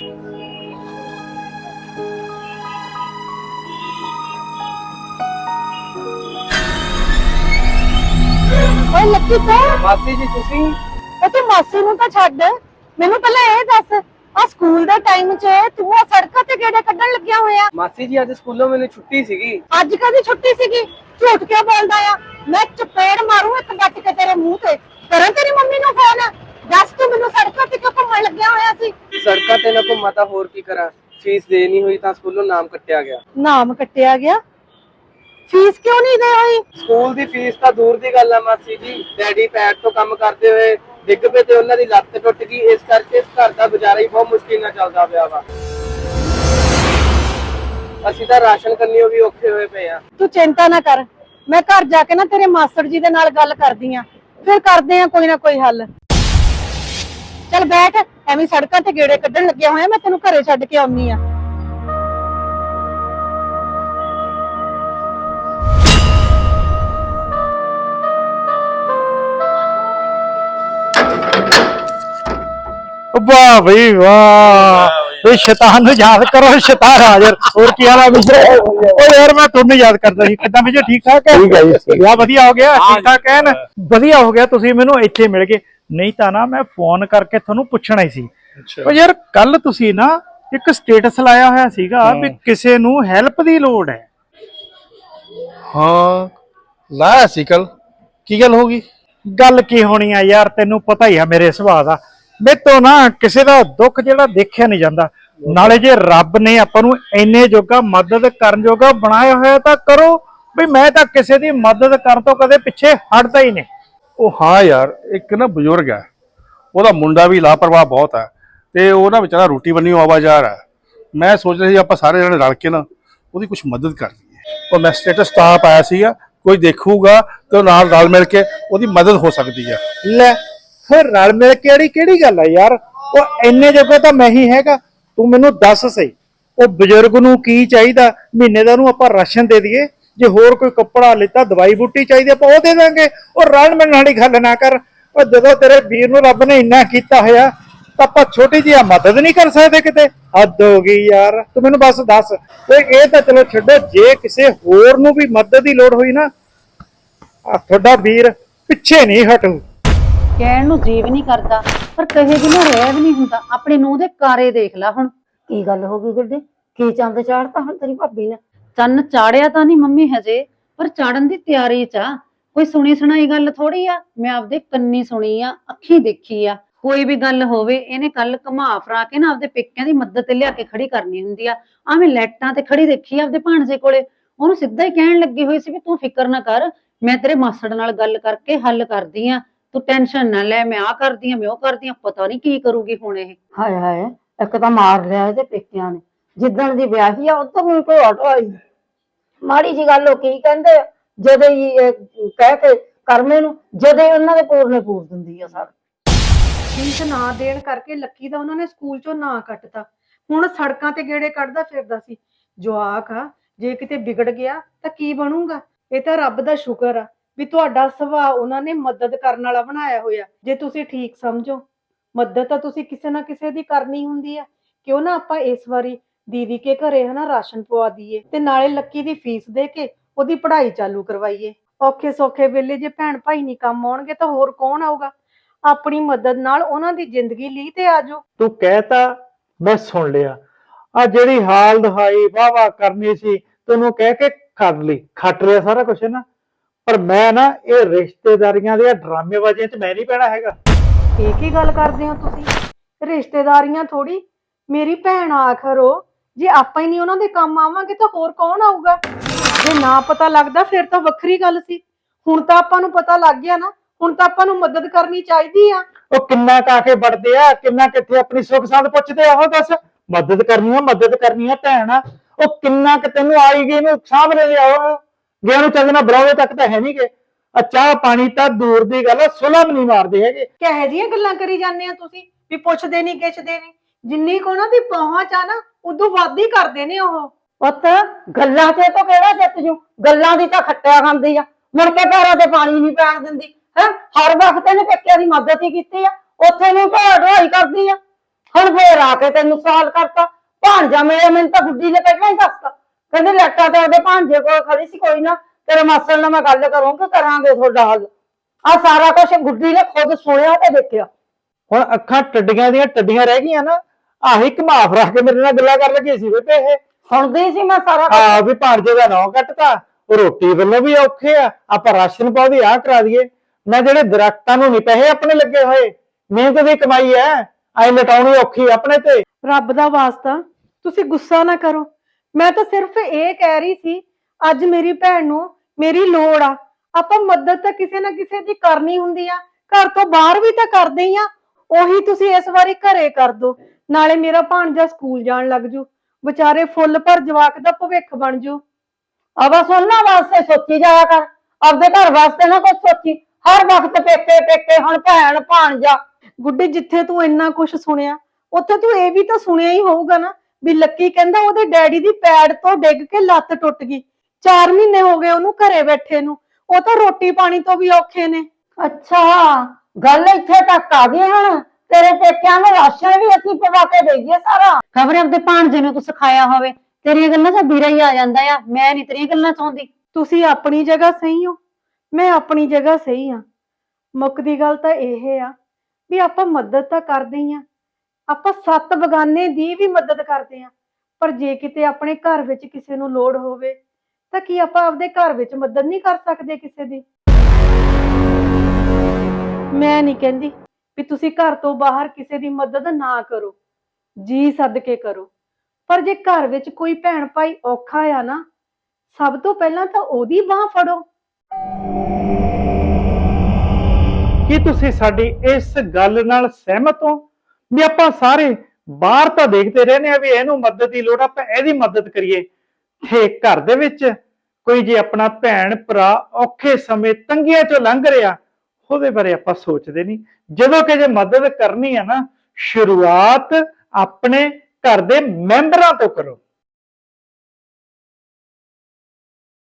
ਓਏ ਲੱਕੀ ਤੇ ਮਾਸੀ ਜੀ ਤੁਸੀਂ? ਉਹ ਤੂੰ ਮਾਸੀ ਨੂੰ ਤਾਂ ਛੱਡ। ਮੈਨੂੰ ਪਹਿਲਾਂ ਇਹ ਦੱਸ ਆ ਸਕੂਲ ਦੇ ਟਾਈਮ 'ਚ ਤੂੰ ਆ ਸੜਕਾਂ ਤੇ ਗੇੜੇ ਕੱਢਣ ਲੱਗਿਆ ਹੋਇਆ। ਮਾਸੀ ਜੀ ਅੱਜ ਸਕੂਲੋਂ ਮੈਨੂੰ ਛੁੱਟੀ ਸੀਗੀ। ਅੱਜ ਕਦੀ ਛੁੱਟੀ ਸੀਗੀ? ਝੂਠ ਕਿਉਂ ਬੋਲਦਾ ਆ? ਮੈਂ ਚਪੇੜ ਮਾਰੂ ਇੱਕ ਗੱਟ ਕੇ ਤੇਰੇ ਮੂੰਹ ਤੇ। ਕਰਾਂ ਤੇਰੀ ਮੰਮੀ ਨੂੰ ਫੋਨ ਦੱਸ ਤੂੰ ਮੈਨੂੰ ਸੜਕਾਂ ਤੇ ਕਿਉਂ ਘੁੰਮਣ ਲੱਗਿਆ ਹੋਇਆ ਸੀ ਸੜਕਾਂ ਤੇ ਨਾ ਘੁੰਮਾ ਤਾਂ ਹੋਰ ਕੀ ਕਰਾਂ? ਫੀਸ ਦੇ ਨਹੀਂ ਹੋਈ ਤਾਂ ਸਕੂਲੋਂ ਨਾਮ ਕੱਟਿਆ ਗਿਆ। ਨਾਮ ਕੱਟਿਆ ਗਿਆ? ਫੀਸ ਕਿਉਂ ਨਹੀਂ ਦੇ ਹੋਈ? ਸਕੂਲ ਦੀ ਫੀਸ ਤਾਂ ਦੂਰ ਦੀ ਗੱਲ ਆ ਮਾਸੀ ਜੀ। ਡੈਡੀ ਪੈਰ ਤੋਂ ਕੰਮ ਕਰਦੇ ਹੋਏ ਡਿੱਗ ਪਏ ਤੇ ਉਹਨਾਂ ਦੀ ਲੱਤ ਟੁੱਟ ਗਈ। ਇਸ ਕਰਕੇ ਘਰ ਦਾ ਗੁਜ਼ਾਰਾ ਹੀ ਬਹੁਤ ਮੁਸ਼ਕਿਲ ਨਾਲ ਚੱਲਦਾ ਪਿਆ ਵਾ। ਅਸੀਂ ਤਾਂ ਰਾਸ਼ਨ ਕਰਨੀ ਵੀ ਔਖੇ ਹੋਏ ਪਏ ਆ। ਤੂੰ ਚਿੰਤਾ ਨਾ ਕਰ। ਮੈਂ ਘਰ ਜਾ ਕੇ ਨਾ ਤੇਰੇ ਮਾਸਟਰ ਜੀ ਦੇ ਨਾਲ ਗੱਲ ਕਰਦੀ ਆ। ਫਿਰ ਕਰਦੇ ਆ ਕੋਈ ਨਾ ਕੋਈ ਹੱਲ। ਚੱਲ ਬੈਠ। ਐਵੇਂ ਸੜਕਾਂ ਤੇ ਗੇੜੇ ਕੱਢਣ ਲੱਗਿਆ ਹੋਇਆ ਮੈਂ ਤੈਨੂੰ ਘਰੇ ਛੱਡ ਕੇ ਆਉਣੀ ਆ ਵਾਹ ਬਈ ਵਾਹ। ਇਹ ਸ਼ੈਤਾਨ ਨੂੰ ਯਾਦ ਕਰੋ ਸ਼ੈਤਾਨ ਹਾਜ਼ਰ ਹੋਰ ਕੀ ਹਾਲ ਆ ਓ ਯਾਰ ਮੈਂ ਤੁਹਾਨੂੰ ਯਾਦ ਕਰਦਾ ਸੀ। ਕਿੱਦਾਂ ਵਿਜੇ ਠੀਕ ਠਾਕ ਹੈ? ਠੀਕ ਹੈ ਜੀ ਵਾਹ ਵਧੀਆ ਹੋ ਗਿਆ। ਠੀਕ ਠਾਕ ਹੈ ਨਾ? ਵਧੀਆ ਹੋ ਗਿਆ ਤੁਸੀਂ ਮੈਨੂੰ ਇੱਥੇ ਮਿਲ ਗਏ। ਨਹੀਂ ਤਾਂ ਨਾ ਮੈਂ ਫੋਨ ਕਰਕੇ ਤੁਹਾਨੂੰ ਪੁੱਛਣਾ ਹੀ ਸੀ। ਓ ਯਾਰ ਕੱਲ ਤੁਸੀਂ ਨਾ ਇੱਕ ਸਟੇਟਸ ਲਾਇਆ ਹੋਇਆ ਸੀਗਾ ਵੀ ਕਿਸੇ ਨੂੰ ਹੈਲਪ ਦੀ ਲੋੜ ਹੈ। ਹਾਂ ਲਾਇਆ ਸੀ ਕੱਲ ਕੀ ਗੱਲ ਹੋ ਗਈ? ਗੱਲ ਕੀ ਹੋਣੀ ਆ ਯਾਰ ਤੈਨੂੰ ਪਤਾ ਹੀ ਆ ਮੇਰੇ ਸੁਭਾਅ ਦਾ। ਮੇਤੋਂ ਨਾ ਕਿਸੇ ਦਾ ਦੁੱਖ ਜਿਹੜਾ ਦੇਖਿਆ ਨਹੀਂ ਜਾਂਦਾ। ਨਾਲੇ ਜੇ ਰੱਬ ਨੇ ਆਪਾਂ ਨੂੰ ਇੰਨੇ ਜੋਗਾ ਮਦਦ ਕਰਨ ਜੋਗਾ ਬਣਾਇਆ ਹੋਇਆ ਤਾਂ ਕਰੋ ਵੀ ਮੈਂ ਤਾਂ ਕਿਸੇ ਦੀ ਮਦਦ ਕਰਨ ਤੋਂ ਕਦੇ ਪਿੱਛੇ ਹਟਦਾ ਹੀ ਨਹੀਂ। ਉਹ ਹਾਂ ਯਾਰ, ਇੱਕ ਨਾ ਬਜ਼ੁਰਗ ਹੈ। ਉਹਦਾ ਮੁੰਡਾ ਵੀ ਲਾਪਰਵਾਹ ਬਹੁਤ ਹੈ ਤੇ ਉਹ ਨਾ ਵਿਚਾਰਾ ਰੋਟੀ ਬੰਨੀ ਆਵਾਜ਼ਾਰ ਹੈ। ਮੈਂ ਸੋਚ ਰਿਹਾ ਸੀ ਆਪਾਂ ਸਾਰੇ ਜਣੇ ਰਲ ਕੇ ਨਾ ਉਹਦੀ ਕੁਝ ਮਦਦ ਕਰ ਲਈਏ। ਉਹ ਮੈਂ ਸਟੇਟਸ ਤਾਂ ਪਾਇਆ ਸੀਗਾ, ਕੋਈ ਦੇਖੂਗਾ ਤੇ ਉਹ ਨਾਲ ਰਲ ਮਿਲ ਕੇ ਉਹਦੀ ਮਦਦ ਹੋ ਸਕਦੀ ਹੈ। ਲੈ, ਫਿਰ ਰਲ ਮਿਲ ਕੇ ਕਿਹੜੀ ਕਿਹੜੀ ਗੱਲ ਹੈ ਯਾਰ? ਉਹ ਇੰਨੇ ਜੋਗਾ ਤਾਂ ਮੈਂ ਹੀ ਹੈਗਾ। ਤੂੰ ਮੈਨੂੰ ਦੱਸ ਸਹੀ, ਉਹ ਬਜ਼ੁਰਗ ਨੂੰ ਕੀ ਚਾਹੀਦਾ? ਮਹੀਨੇ ਦਾ ਨੂੰ ਆਪਾਂ ਰਾਸ਼ਨ ਦੇ ਦਈਏ। ਜੇ ਹੋਰ ਕੋਈ ਕੱਪੜਾ ਲਿੱਤਾ ਦਵਾਈ ਬੂਟੀ ਚਾਹੀਦੀ ਆਪਾਂ ਉਹ ਦੇ ਦਾਂਗੇ। ਉਹ ਰਲ ਮਿਲਣ ਵਾਲੀ ਗੱਲ ਨਾ ਕਰ। ਉਹ ਜਦੋਂ ਤੇਰੇ ਵੀਰ ਨੂੰ ਰੱਬ ਨੇ ਇੰਨਾ ਕੀਤਾ ਹੋਇਆ ਤਾਂ ਆਪਾਂ ਛੋਟੀ ਜਿਹੀ ਮਦਦ ਨਹੀਂ ਕਰ ਸਕਦੇ ਕਿਤੇ। ਹੱਦ ਹੋ ਗਈ ਯਾਰ। ਤੂੰ ਮੈਨੂੰ ਬਸ ਦੱਸ। ਓਏ ਇਹ ਤਾਂ ਚਲੋ ਛੱਡੋ ਜੇ ਕਿਸੇ ਹੋਰ ਨੂੰ ਵੀ ਮਦਦ ਦੀ ਲੋੜ ਹੋਈ ਨਾ ਆ ਤੁਹਾਡਾ ਵੀਰ ਪਿੱਛੇ ਨਹੀਂ ਹਟੂ। ਕਹਿਣ ਨੂੰ ਜੀਵ ਨਹੀਂ ਕਰਦਾ ਪਰ ਕਹੇ ਬਿਨਾਂ ਰਹਿ ਵੀ ਨਹੀਂ ਹੁੰਦਾ। ਆਪਣੇ ਨੂੰਹ ਦੇ ਕਾਰੇ ਦੇਖ ਲੈ ਹੁਣ। ਕੀ ਗੱਲ ਹੋ ਗਈ ਗੁੱਡੀ? ਕੀ ਚੰਦ ਚਾੜਤਾ ਹੁਣ ਤੇਰੀ ਭਾਬੀ ਨੇ? ਚੰਨ ਚਾੜਿਆ ਤਾਂ ਨਹੀਂ ਮੰਮੀ ਹਜੇ, ਪਰ ਚਾੜਨ ਦੀ ਤਿਆਰੀ ਚ ਆ। ਕੋਈ ਸੁਣੀ ਸੁਣਾਈ ਗੱਲ ਥੋੜੀ ਆ? ਮੈਂ ਆਪਦੇ ਕੰਨੀ ਸੁਣੀ ਆ, ਅੱਖੀ ਦੇਖੀ ਆ। ਕੋਈ ਵੀ ਗੱਲ ਹੋਵੇ, ਇਹਨੇ ਕੱਲ ਘੁਮਾ ਫਰਾ ਕੇ ਨਾ ਆਪਦੇ ਪੇਕਿਆਂ ਦੀ ਮਦਦ ਤੇ ਲਿਆ ਕੇ ਖੜੀ ਕਰਨੀ ਹੁੰਦੀ ਆ। ਆ ਲੈਟਾਂ ਤੇ ਖੜੀ ਦੇਖੀ ਆਪਦੇ ਭਾਣਜੇ ਕੋਲੇ। ਉਹਨੂੰ ਸਿੱਧਾ ਹੀ ਕਹਿਣ ਲੱਗੀ ਹੋਈ ਸੀ ਵੀ ਤੂੰ ਫਿਕਰ ਨਾ ਕਰ, ਮੈਂ ਤੇਰੇ ਮਾਸੜ ਨਾਲ ਗੱਲ ਕਰਕੇ ਹੱਲ ਕਰਦੀ ਆ। ਤੂੰ ਟੈਨਸ਼ਨ ਨਾ ਲੈ, ਮੈਂ ਆ ਕਰਦੀ ਆ, ਮੈਂ ਉਹ ਕਰਦੀ ਆ, ਪਤਾ ਨਹੀਂ ਕੀ ਕਰੂਗੀ ਹੁਣ ਇਹ। ਹਾਏ ਹਾਏ, ਇੱਕ ਤਾਂ ਮਾਰ ਲਿਆ ਇਹਦੇ ਪੇਕਿਆਂ ਨੇ। ਜਿੱਦਣ ਦੀ ਵਿਆਹੀ ਆ ਉਧਰ ਨੂੰ ਕੋਈ ਆਟੋ ਆਈ। ਮਾੜੀ ਜੀ ਗੱਲ ਉਹ ਕੀ ਕਹਿੰਦੇ ਆ, ਜਦੋਂ ਹੀ ਇਹ ਕਹਿ ਕੇ ਕਰਮੇ ਨੂੰ ਜਦੋਂ ਉਹਨਾਂ ਦੇ ਕੋਲ ਪੂਰ ਦਿੰਦੀ ਆ ਸਾਰਾ ਫੀਸ ਨਾ ਦੇਣ ਕਰਕੇ ਲੱਕੀ ਦਾ ਉਹਨਾਂ ਨੇ ਸਕੂਲ ਚੋਂ ਨਾਂ ਕੱਟਤਾ। ਹੁਣ ਸੜਕਾਂ ਤੇ ਗੇੜੇ ਕੱਢਦਾ ਫਿਰਦਾ ਸੀ। ਜਵਾਕ ਆ ਜੇ ਕਿਤੇ ਵਿਗੜ ਗਿਆ ਤਾਂ ਕੀ ਬਣੂਗਾ? ਇਹ ਤਾਂ ਰੱਬ ਦਾ ਸ਼ੁਕਰ ਆ ਵੀ ਤੁਹਾਡਾ ਸੁਭਾਅ ਉਹਨਾਂ ਨੇ ਮਦਦ ਕਰਨ ਵਾਲਾ ਬਣਾਇਆ ਹੋਇਆ। ਜੇ ਤੁਸੀਂ ਠੀਕ ਸਮਝੋ ਮਦਦ ਤਾਂ ਤੁਸੀਂ ਕਿਸੇ ਨਾ ਕਿਸੇ ਦੀ ਕਰਨੀ ਹੁੰਦੀ ਆ। ਕਿਉਂ ਨਾ ਆਪਾਂ ਇਸ ਵਾਰੀ ਦੀਦੀ ਕੇ ਘਰੇ ਹਨਾ ਰਾਸ਼ਨ ਪਵਾ ਦਈਏ ਤੇ ਨਾਲੇ ਲੱਕੀ ਦੀ ਫੀਸ ਦੇ ਕੇ ਉਹਦੀ ਪੜ੍ਹਾਈ ਚਾਲੂ ਕਰਵਾਈਏ। ਔਖੇ ਸੌਖੇ ਵੇਲੇ ਜੇ ਭੈਣ ਭਾਈ ਨਹੀਂ ਕੰਮ ਆਉਣਗੇ ਤਾਂ ਹੋਰ ਕੌਣ ਆਊਗਾ? ਆਪਣੀ ਮਦਦ ਨਾਲ ਉਹਨਾਂ ਦੀ ਜ਼ਿੰਦਗੀ ਲਈ ਤੇ ਆਜੋ। ਤੂੰ ਕਹਿਤਾ ਮੈਂ ਸੁਣ ਲਿਆ। ਆ ਜਿਹੜੀ ਹਾਲ ਦਿਖਾਈ ਵਾਹ ਵਾਹ ਕਰਨੀ ਸੀ ਤੈਨੂੰ ਕਹਿ ਕੇ ਕਰ ਲਈ। ਖੱਟ ਲਿਆ ਸਾਰਾ ਕੁਝ ਨਾ। ਪਰ ਮੈਂ ਨਾ ਇਹ ਰਿਸ਼ਤੇਦਾਰੀਆਂ ਦੇ ਡਰਾਮੇਬਾਜ਼ੀਆਂ 'ਚ ਮੈਂ ਨਹੀਂ ਪੈਣਾ ਹੈਗਾ। ਇਹ ਕੀ ਗੱਲ ਕਰਦੇ ਹੋ ਤੁਸੀਂ? ਰਿਸ਼ਤੇਦਾਰੀਆਂ ਥੋੜੀ ਮੇਰੀ ਭੈਣ ਆਖਰ ਉਹ ਜੇ ਆਪਾਂ ਹੀ ਨਹੀਂ ਉਹਨਾਂ ਦੇ ਕੰਮ ਆਵਾਂਗੇ ਤਾਂ ਹੋਰ ਕੌਣ ਆਊਗਾ? ਜੇ ਨਾ ਪਤਾ ਲੱਗਦਾ ਫਿਰ ਤਾਂ ਵੱਖਰੀ ਗੱਲ ਸੀ। ਹੁਣ ਤਾਂ ਆਪਾਂ ਨੂੰ ਪਤਾ ਲੱਗ ਗਿਆ ਨਾ। ਹੁਣ ਤਾਂ ਆਪਾਂ ਨੂੰ ਮਦਦ ਕਰਨੀ ਚਾਹੀਦੀ ਆ। ਉਹ ਕਿੰਨਾ ਕਾ ਕੇ ਵੜਦੇ ਆ ਕਿੰਨਾ ਕਿੱਥੇ ਆਪਣੀ ਸੁੱਖ ਸਾਂਦ ਪੁੱਛਦੇ ਆ ਉਹ ਦੱਸ। ਮਦਦ ਕਰਨੀ ਆ ਮਦਦ ਕਰਨੀ ਆ ਭੈਣ। ਆ ਉਹ ਕਿੰਨਾ ਕਿ ਤੈਨੂੰ ਆਈ ਗਈ ਨੂੰ ਸਾਹਮਣੇ ਲਿਆਓ। ਗਿਆ ਨੂੰ ਚੱਲਣਾ ਬਰਾਵੇ ਤੱਕ ਤਾਂ ਹੈ ਨਹੀਂਗੇ ਆ ਚਾਹ ਪਾਣੀ ਤਾਂ ਦੂਰ ਦੀ ਗੱਲ ਆ ਸੁਲਾ ਵੀ ਨਹੀਂ ਮਾਰਦੇ ਹੈਗੇ। ਕਿਹੋ ਜਿਹੀਆਂ ਗੱਲਾਂ ਕਰੀ ਜਾਂਦੇ ਆ ਤੁਸੀਂ? ਵੀ ਪੁੱਛਦੇ ਨਹੀਂ ਗਿੱਛਦੇ ਨਹੀਂ ਜਿੰਨੀ ਕੋ ਉਹਨਾਂ ਦੀ ਪਹੁੰਚ ਆ ਨਾ ਉਦੋਂ ਵੱਧ ਹੀ ਕਰਦੇ ਨੇ ਉਹ। ਪੁੱਤ ਗੱਲਾਂ ਤੇ ਤਾਂ ਕਿਹੜਾ ਜਿੱਤ ਜੂ? ਗੱਲਾਂ ਦੀ ਤਾਂ ਖੱਟਿਆ ਖਾਂਦੀ ਆ। ਮੁੜ ਕੇ ਪੈਰਾਂ ਤੇ ਪਾਣੀ ਨਹੀਂ ਪੈਣ ਦਿੰਦੀ ਹੈ? ਹਰ ਵਕਤ ਇਹਨੇ ਪੇਕਿਆਂ ਦੀ ਮਦਦ ਹੀ ਕੀਤੀ ਆ। ਉੱਥੇ ਨੂੰ ਢੋਆ ਢੋਆਈ ਕਰਦੀ ਆ। ਹੁਣ ਫੇਰ ਆ ਕੇ ਤੈਨੂੰ ਸਵਾਲ ਕਰਤਾ। ਭਾਣਜਾ ਮੇਰੇ ਮੈਨੂੰ ਤਾਂ ਗੁੱਡੀ ਨੇ ਪਹਿਲਾਂ ਹੀ ਦੱਸਤਾ। ਕਹਿੰਦੇ ਲੱਟਾ ਤੇ ਉਹਦੇ ਭਾਂਜੇ ਕੋਲ ਖੜੀ ਸੀ ਕੋਈ ਨਾ ਤੇਰੇ ਮਾਸੜ ਨਾਲ ਮੈਂ ਗੱਲ ਕਰੂੰਗੀ ਕਰਾਂਗੇ ਤੁਹਾਡਾ ਹੱਲ। ਆ ਸਾਰਾ ਕੁਝ ਗੁੱਡੀ ਨੇ ਖੁਦ ਸੁਣਿਆ ਤੇ ਦੇਖਿਆ। ਹੁਣ ਅੱਖਾਂ ਟੱਡੀਆਂ ਦੀਆਂ ਟੱਡੀਆਂ ਰਹਿ ਗਈਆਂ ਨਾ। ਆਹੀ ਘੁਮਾ ਫਰਾ ਕੇ ਮੇਰੇ ਨਾਲ ਗੱਲਾਂ ਕਰਨ ਲੱਗੀ ਸੀ ਬੇਟੇ ਇਹ ਸੁਣਦੀ ਸੀ ਮੈਂ ਸਾਰਾ ਕੁਛ। ਆ ਵੀ ਭਾਂਜੇ ਦਾ ਨਾਂ ਕੱਟਤਾ। ਉਹ ਰੋਟੀ ਵੱਲੋਂ ਵੀ ਔਖੇ ਆ। ਆਪਾਂ ਰਾਸ਼ਨ ਪਾਉਦੀ ਆ ਕਰਾ ਦਈਏ। ਨਾ ਜਿਹੜੇ ਦਰਖਤਾਂ ਨੂੰ ਨਹੀਂ ਪੈਸੇ ਆਪਣੇ ਲੱਗੇ ਹੋਏ। ਮਿਹਨਤ ਦੀ ਕਮਾਈ ਐ। ਐ ਲਟਾਉਣੀ ਔਖੀ ਆਪਣੇ ਤੇ। ਰੱਬ ਦਾ ਵਾਸਤਾ ਤੁਸੀਂ ਗੁੱਸਾ ਨਾ ਕਰੋ। ਮੈਂ ਤਾਂ ਸਿਰਫ ਇਹ ਕਹਿ ਰਹੀ ਸੀ ਅੱਜ ਮੇਰੀ ਭੈਣ ਨੂੰ ਮੇਰੀ ਲੋੜ ਆ। ਆਪਾਂ ਮਦਦ ਤਾਂ ਕਿਸੇ ਨਾ ਕਿਸੇ ਦੀ ਕਰਨੀ ਹੁੰਦੀ ਆ। ਘਰ ਤੋਂ ਬਾਹਰ ਵੀ ਤਾਂ ਕਰਦੇ ਹੀ ਆ। ਉਹੀ ਤੁਸੀਂ ਇਸ ਵਾਰੀ ਘਰੇ ਕਰ ਦੋ। ਨਾਲੇ ਮੇਰਾ ਭਾਣਜਾ ਸਕੂਲ ਜਾਣ ਲੱਗ ਜੂ। ਵਿਚਾਰੇ ਫੁੱਲ ਭਰ ਜਵਾਕ ਦਾ ਭਵਿੱਖ ਬਣ ਜੂ। ਆਵਾ ਸੁਣਨਾ ਵਾਸਤੇ ਸੋਚੀ ਜਾਇਆ ਕਰ। ਆਪਦੇ ਘਰ ਵਾਸਤੇ ਨਾ ਕੁਝ ਸੋਚੀ। ਹਰ ਵਕਤ ਪੇਕੇ ਪੇਕੇ, ਹੁਣ ਭੈਣ, ਭਾਣਜਾ। ਗੁੱਡੀ, ਜਿੱਥੇ ਤੂੰ ਇੰਨਾ ਕੁਝ ਸੁਣਿਆ, ਉੱਥੇ ਤੂੰ ਇਹ ਵੀ ਤਾਂ ਸੁਣਿਆ ਹੀ ਹੋਊਗਾ ਨਾ ਵੀ ਲੱਕੀ ਕਹਿੰਦਾ ਉਹਦੇ ਡੈਡੀ ਦੀ ਪੈੜ ਤੋਂ ਡਿੱਗ ਕੇ ਲੱਤ ਟੁੱਟ ਗਈ। 4 ਮਹੀਨੇ ਹੋ ਗਏ ਉਹਨੂੰ ਘਰੇ ਬੈਠੇ ਨੂੰ। ਉਹ ਤਾਂ ਰੋਟੀ ਪਾਣੀ ਤੋਂ ਵੀ ਔਖੇ ਨੇ। ਅੱਛਾ, ਗੱਲ ਇੱਥੇ ਤੱਕ ਆ ਗਈ ਹੁਣ। ਤੇਰੇ ਪੇਕਿਆਂ ਨੂੰ ਰਾਸ਼ਨ ਵੀ ਅਸੀਂ ਪਵਾ ਕੇ ਦੇਈਏ ਸਾਰਾ। ਖਬਰ ਆਪਦੇ ਭਾਣਜੇ ਨੂੰ ਤੂੰ ਸਿਖਾਇਆ ਹੋਵੇ। ਤੇਰੀਆਂ ਗੱਲਾਂ 'ਚ ਵੀਰਾ ਹੀ ਆ ਜਾਂਦਾ ਆ। ਮੈਂ ਨਹੀਂ ਤੇਰੀਆਂ ਗੱਲਾਂ ਚਾਹੁੰਦੀ। ਤੁਸੀਂ ਆਪਣੀ ਜਗ੍ਹਾ ਸਹੀ ਹੋ। ਮੈਂ ਆਪਣੀ ਜਗ੍ਹਾ ਸਹੀ ਆ। ਮੁੱਕਦੀ ਗੱਲ ਤਾਂ ਇਹ ਆ ਵੀ ਆਪਾਂ ਮਦਦ ਤਾਂ ਕਰਦੇ ਹੀ ਆ। ਆਪਾਂ ਸੱਤ ਬਗਾਨੇ ਦੀ ਵੀ ਮਦਦ ਕਰਦੇ ਆ। ਪਰ ਜੇ ਕਿਤੇ ਆਪਣੇ ਘਰ ਵਿੱਚ ਕਿਸੇ ਨੂੰ ਲੋੜ ਹੋਵੇ ਤਾਂ ਕੀ ਆਪਾਂ ਆਪਦੇ ਘਰ ਵਿੱਚ ਮਦਦ ਨਹੀਂ ਕਰ ਸਕਦੇ ਕਿਸੇ ਦੀ? ਮੈਂ ਨਹੀਂ ਕਹਿੰਦੀ। ਵੀ ਤੁਸੀਂ ਘਰ ਤੋਂ ਬਾਹਰ ਕਿਸੇ ਦੀ ਮਦਦ ਨਾ ਕਰੋ, ਜੀ ਸਦਕੇ ਕਰੋ। ਪਰ ਜੇ ਘਰ ਵਿੱਚ ਕੋਈ ਭੈਣ ਭਾਈ ਔਖਾ ਆ ਨਾ, ਸਭ ਤੋਂ ਪਹਿਲਾਂ ਤਾਂ ਉਹਦੀ ਬਾਹ ਫੜੋ। ਕੀ ਤੁਸੀਂ ਸਾਡੀ ਇਸ ਗੱਲ ਨਾਲ ਸਹਿਮਤ ਹੋ? ਵੀ ਆਪਾਂ ਸਾਰੇ ਬਾਹਰ ਤਾਂ ਦੇਖਦੇ ਰਹਿੰਦੇ ਆ ਵੀ ਇਹਨੂੰ ਮਦਦ ਦੀ ਲੋੜ ਆਪਾਂ ਇਹਦੀ ਮਦਦ ਕਰੀਏ। ਤੇ ਘਰ ਦੇ ਵਿੱਚ ਕੋਈ ਜੇ ਆਪਣਾ ਭੈਣ ਭਰਾ ਔਖੇ ਸਮੇਂ ਤੰਗੀਆਂ ਚੋਂ ਲੰਘ ਰਿਹਾ ਉਹਦੇ ਬਾਰੇ ਆਪਾਂ ਸੋਚਦੇ ਨਹੀਂ। ਜਦੋਂ ਕਿ ਜੇ ਮਦਦ ਕਰਨੀ ਹੈ ਨਾ, ਸ਼ੁਰੂਆਤ ਆਪਣੇ ਘਰ ਦੇ ਮੈਂਬਰਾਂ ਤੋਂ ਕਰੋ।